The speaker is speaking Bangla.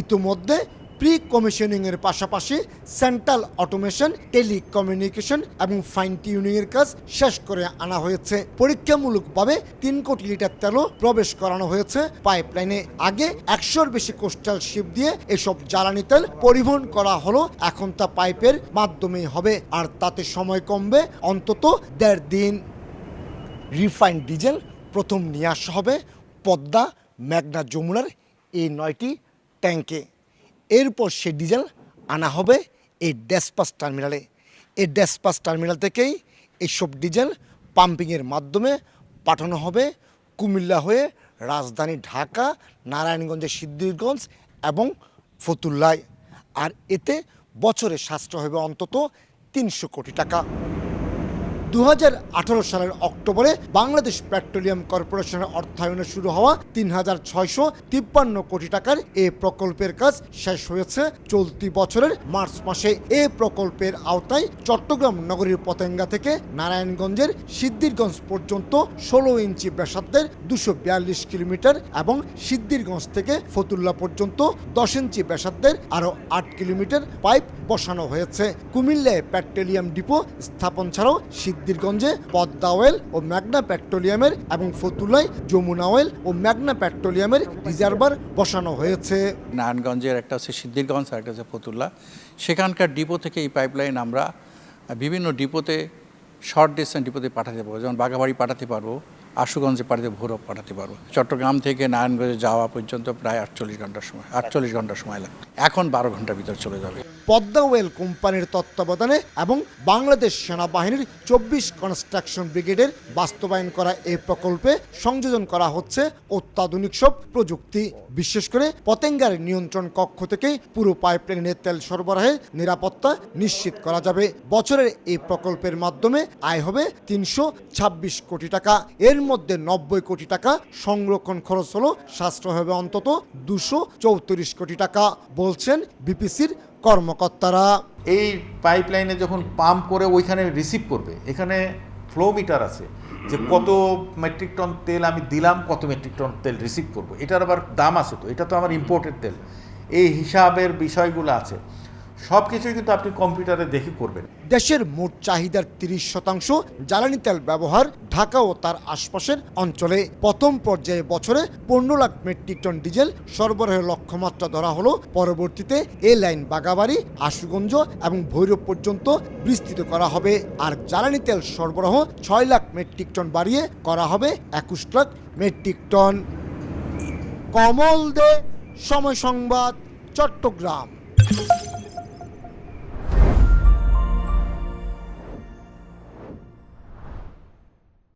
ইতোমধ্যে প্রি কমিশনিংয়ের পাশাপাশি সেন্ট্রাল অটোমেশন টেলিকমিউনিকেশন এবং ফাইন টিউনিংয়ের কাজ শেষ করে আনা হয়েছে। পরীক্ষামূলকভাবে তিন কোটি লিটার তেলও প্রবেশ করানো হয়েছে পাইপলাইনে আগে একশোর বেশি কোস্টাল শিপ দিয়ে এসব জ্বালানি তেল পরিবহন করা হলো, এখন তা পাইপের মাধ্যমেই হবে, আর তাতে সময় কমবে অন্তত দেড় দিন। রিফাইন্ড ডিজেল প্রথম নিয়ে আসা হবে পদ্মা, মেঘনা যমুনার এই নয়টি ট্যাঙ্কে। এরপর সে ডিজেল আনা হবে এই ড্যাসপাস টার্মিনালে। এই ড্যাসপাস টার্মিনাল থেকেই এইসব ডিজেল পাম্পিংয়ের মাধ্যমে পাঠানো হবে কুমিল্লা হয়ে রাজধানী ঢাকা নারায়ণগঞ্জের সিদ্ধিরগঞ্জ এবং ফতুল্লায়। আর এতে বছরে সাশ্রয় হবে অন্তত তিনশো কোটি টাকা। দু হাজার আঠারো সালের অক্টোবরে বাংলাদেশ পেট্রোলিয়াম কর্পোরেশনের অর্থায়নে শুরু হওয়া তিন হাজার ছয়শো তিপ্পান্ন কোটি টাকার এ প্রকল্পের কাজ শেষ হয়েছে। চলতি বছরের মার্চ মাসে এ প্রকল্পের আওতায় চট্টগ্রাম নগরীর পতেঙ্গা থেকে নারায়ণগঞ্জের সিদ্ধিরগঞ্জ পর্যন্ত ষোলো ইঞ্চি ব্যাসার্ধের দুশো বিয়াল্লিশ কিলোমিটার এবং সিদ্ধিরগঞ্জ থেকে ফতুল্লা পর্যন্ত দশ ইঞ্চি ব্যাসার্ধের আরও আট কিলোমিটার পাইপ বসানো হয়েছে। কুমিল্লায় পেট্রোলিয়াম ডিপো স্থাপন ছাড়াও সিদ্ধিরগঞ্জে পদ্মা অয়েল ও ম্যাগনা পেট্রোলিয়ামের এবং ফতুল্লায় যমুনা অয়েল ও ম্যাগনা পেট্রোলিয়ামের রিজার্ভার বসানো হয়েছে। নারায়ণগঞ্জের একটা হচ্ছে সিদ্ধিরগঞ্জ আর একটা হচ্ছে ফতুল্লা। সেখানকার ডিপো থেকে এই পাইপলাইন আমরা বিভিন্ন ডিপোতে শর্ট ডিস্টেন্স ডিপোতে পাঠাতে পারব, যেমন বাঘাবাড়ি পাঠাতে পারব। আশুগঞ্জে পাড়িতে ভৈরব পাঠাতে পারব। চট্টগ্রাম থেকে নারায়ণগঞ্জে যাওয়া পর্যন্ত প্রায় আটচল্লিশ ঘণ্টার সময়, আটচল্লিশ ঘণ্টা সময় লাগে। এখন বারো ঘণ্টার ভিতরে চলে যাবে। পদ্মা ওয়েল কোম্পানির তত্ত্বাবধানে এবং বাংলাদেশ সেনাবাহিনীর চব্বিশ কনস্ট্রাকশন ব্রিগেডের বাস্তবায়ন করা এই প্রকল্পে সংযোজন করা হচ্ছে অত্যাধুনিক সব প্রযুক্তি, বিশেষ করে পতেঙ্গার নিয়ন্ত্রণ কক্ষ থেকেই পুরো পাইপলাইনের তেল সরবরাহের নিরাপত্তা নিশ্চিত করা যাবে। বছরের এই প্রকল্পের মাধ্যমে আয় হবে তিনশো ছাব্বিশ কোটি টাকা। এর মধ্যে নব্বই কোটি টাকা সংরক্ষণ খরচ হলো সাশ্রয় হবে অন্তত দুশো চৌত্রিশ কোটি টাকা, বলছেন বিপিসির কর্মকর্তারা। এই পাইপলাইনে যখন পাম্প করে ওইখানে রিসিভ করবে, এখানে ফ্লো মিটার আছে, যে কত মেট্রিক টন তেল আমি দিলাম, কত মেট্রিক টন তেল রিসিভ করব, এটার আবার দাম আছে তো, এটা তো আমার ইম্পোর্টেড তেল। এই হিসাবের বিষয়গুলো আছে। সব কিছুই কিন্তু আপনি কম্পিউটারে দেখে করবেন। দেশের মোট চাহিদার তিরিশ শতাংশ জ্বালানি তেল ব্যবহার ঢাকা ও তার আশপাশের অঞ্চলে। প্রথম পর্যায়ে বছরে পনেরো লাখ মেট্রিক টন ডিজেল সরবরাহের লক্ষ্যমাত্রা ধরা হলো। পরবর্তীতে এ লাইন বাগাবাড়ি, আশুগঞ্জ এবং ভৈরব পর্যন্ত বিস্তৃত করা হবে। আর জ্বালানি তেল সরবরাহ ছয় লাখ মেট্রিক টন বাড়িয়ে করা হবে একুশ লাখ মেট্রিক টন। কমল দে, সময় সংবাদ, চট্টগ্রাম।